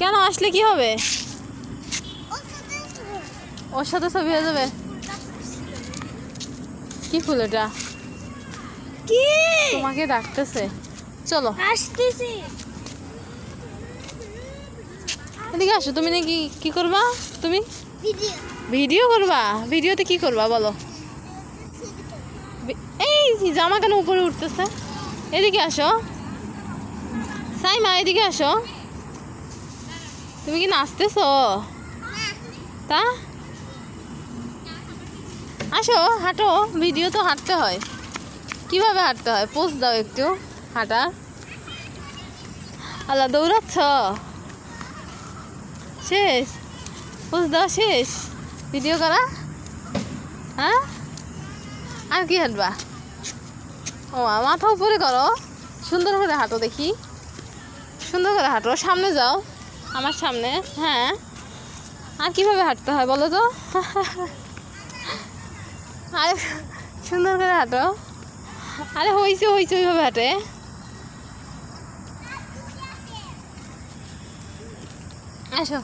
কেন আসলে কি হবে? ওর সাথে ছবি হয়ে যাবে। কি ফুল এটা? কি? তোমাকে ডাকতেছে। চলো। আসতেছি। এদিকে আসো তুমি নাকি কি করবা? তুমি? ভিডিও। করবা? ভিডিওতে কি করবা বলো? এই জামা কেন উপরে উঠতেছে? এদিকে আসো। সাইমা এদিকে আসো। তুমি কি নাচতেছো? তা? আসো, হাঁটো, ভিডিও তো হাঁটতে হয়। কীভাবে হাঁটতে হয়? পোস্ট দাও একটু, হাঁটা। আল্লাহ, দৌড়াচ্ছ? শেষ। পোস্ট দাও, শেষ। ভিডিও করা? হ্যাঁ? আর কি হাঁটবা? ও মাথা উপরে করো। সুন্দর করে হাঁটো দেখি। সুন্দর করে হাঁটো, সামনে যাও। আমার সামনে হ্যাঁ। আর কীভাবে হাঁটতে হয় বলো তো? আরে, সুন্দর করে হাঁটো। আরে হয়েছে হয়েছে ওইভাবে হাঁটে। আসো।